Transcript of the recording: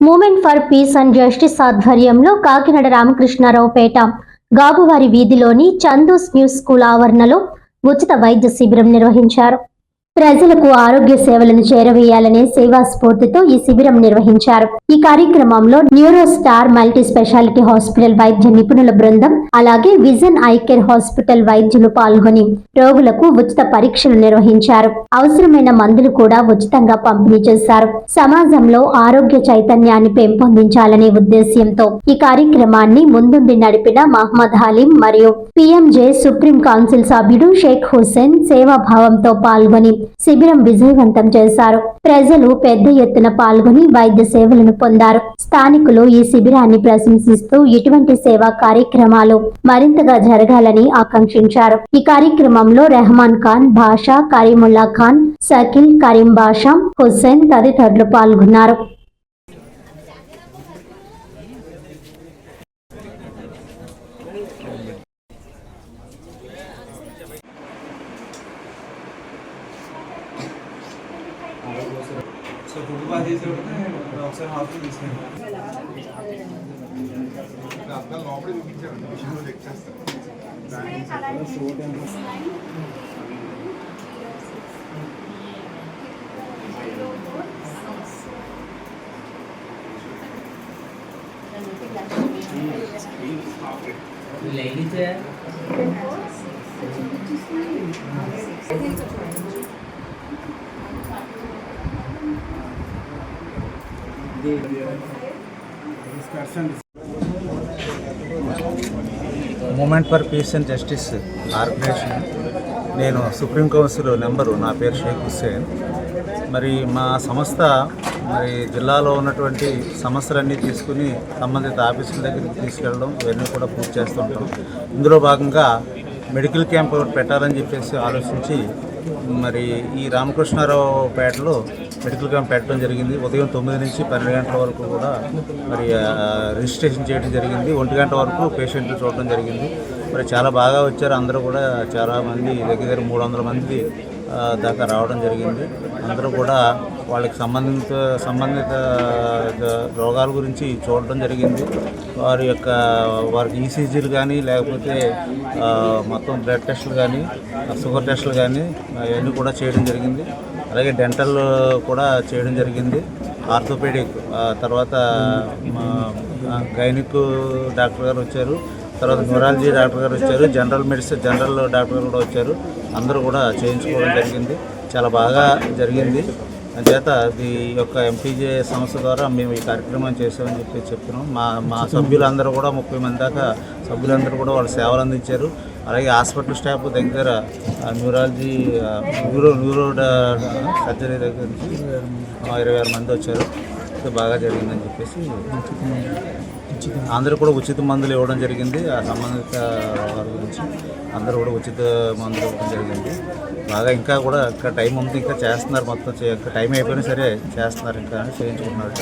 Movement for peace and justice ఆధ్వర్యంలో కాకినాడ రామకృష్ణారావు పేట గాబువారి వీధిలోని చందూస్ న్యూస్ స్కూల్ ఆవరణలో ఉచిత వైద్య శిబిరం నిర్వహించారు. ప్రజలకు ఆరోగ్య సేవలను చేరవేయాలనే సేవా స్ఫూర్తితో ఈ శిబిరం నిర్వహించారు. ఈ కార్యక్రమంలో neuro star multi speciality hospital వైద్య నిపుణుల బృందం అలాగే విజన్ ఐ కేర్ హాస్పిటల్ వైద్యులు పాల్గొని రోగులకు ఉచిత పరీక్షలు నిర్వహించారు. అవసరమైన మందులు కూడా ఉచితంగా పంపిణీ చేశారు. సమాజంలో ఆరోగ్య చైతన్యాన్ని పెంపొందించాలనే ఉద్దేశ్యంతో ఈ కార్యక్రమాన్ని ముందుండి నడిపిన మహమ్మద్ హలీం మరియు పిఎంజే సుప్రీం కౌన్సిల్ సభ్యుడు షేక్ హుస్సేన్ సేవాభావంతో పాల్గొని శిబిరం విజయవంతం చేశారు. ప్రజలు పెద్ద ఎత్తున పాల్గొని వైద్య సేవలను పొందారు. స్థానికులు ఈ శిబిరాన్ని ప్రశంసిస్తూ ఇటువంటి సేవా కార్యక్రమాలు మరింతగా జరగాలని ఆకాంక్షించారు. ఈ కార్యక్రమంలో రెహమాన్ ఖాన్ భాషా కరీముల్లా ఖాన్ సకిల్ కరీం బాషా హుస్సేన్ తదితరులు పాల్గొన్నారు. సో ఫుడ్ బాగా చేసేవాడిని ఒకసారి హాస్పిటల్ తీసుకెళ్ళి అర్థం లోపల చూపించారండి మిషన్లో చెక్ చేస్తారు దానికి लेडीज है movement for peace and justice organisation. నేను సుప్రీం కౌన్సిల్ నెంబరు నా పేరు షేక్ హుస్సేన్. మరి మా సంస్థ మరి జిల్లాలో ఉన్నటువంటి సమస్యలన్నీ తీసుకుని సంబంధిత ఆఫీసుల దగ్గరికి తీసుకెళ్ళడం ఇవన్నీ కూడా పూర్తి చేస్తుంటాం. ఇందులో భాగంగా మెడికల్ క్యాంప్ పెట్టాలని చెప్పేసి ఆలోచించి మరి ఈ రామకృష్ణారావు పేటలో మెడికల్ క్యాంప్ పెట్టడం జరిగింది. ఉదయం తొమ్మిది నుంచి పన్నెండు గంటల వరకు కూడా మరి రిజిస్ట్రేషన్ చేయడం జరిగింది. ఒంటి గంట వరకు పేషెంట్లు చూడడం జరిగింది. మరి చాలా బాగా వచ్చారు. అందరూ కూడా చాలామంది దగ్గర దగ్గర మూడు వందల మంది దాకా రావడం జరిగింది. అందరూ కూడా వాళ్ళకి సంబంధిత సంబంధిత రోగాల గురించి చూడటం జరిగింది. వారి యొక్క వారికి ఈసీజీలు కానీ లేకపోతే మొత్తం బ్లడ్ టెస్టులు కానీ షుగర్ టెస్టులు కానీ అవన్నీ కూడా చేయడం జరిగింది. అలాగే డెంటల్ కూడా చేయడం జరిగింది. ఆర్థోపెడిక్ తర్వాత గైనిక్ డాక్టర్ గారు వచ్చారు. తర్వాత న్యూరాలజీ డాక్టర్ గారు వచ్చారు. జనరల్ మెడిసిన్ జనరల్ డాక్టర్ గారు కూడా వచ్చారు. అందరూ కూడా చేయించుకోవడం జరిగింది. చాలా బాగా జరిగింది. అంచేత ఈ యొక్క ఎంపీజే సంస్థ ద్వారా మేము ఈ కార్యక్రమం చేసామని చెప్పి చెప్తున్నాం. మా మా సభ్యులందరూ కూడా ముప్పై మంది దాకా సభ్యులందరూ కూడా వాళ్ళ సేవలు అందించారు. అలాగే హాస్పిటల్ స్టాఫ్ దగ్గర న్యూరాలజీ న్యూరో న్యూరో సర్జరీ దగ్గర నుంచి ఇరవై ఆరు మంది వచ్చారు. బాగా జరిగిందని చెప్పేసి అందరూ కూడా ఉచిత మందులు ఇవ్వడం జరిగింది. ఆ సంబంధిత వారి గురించి అందరూ కూడా ఉచిత మందులు ఇవ్వడం జరిగింది. బాగా ఇంకా కూడా ఇంకా టైం ఉంది ఇంకా చేస్తున్నారు మొత్తం చే- ఇంకా టైం అయిపోయినా సరే చేస్తున్నారు ఇంకా చేయించుకుంటున్నారు.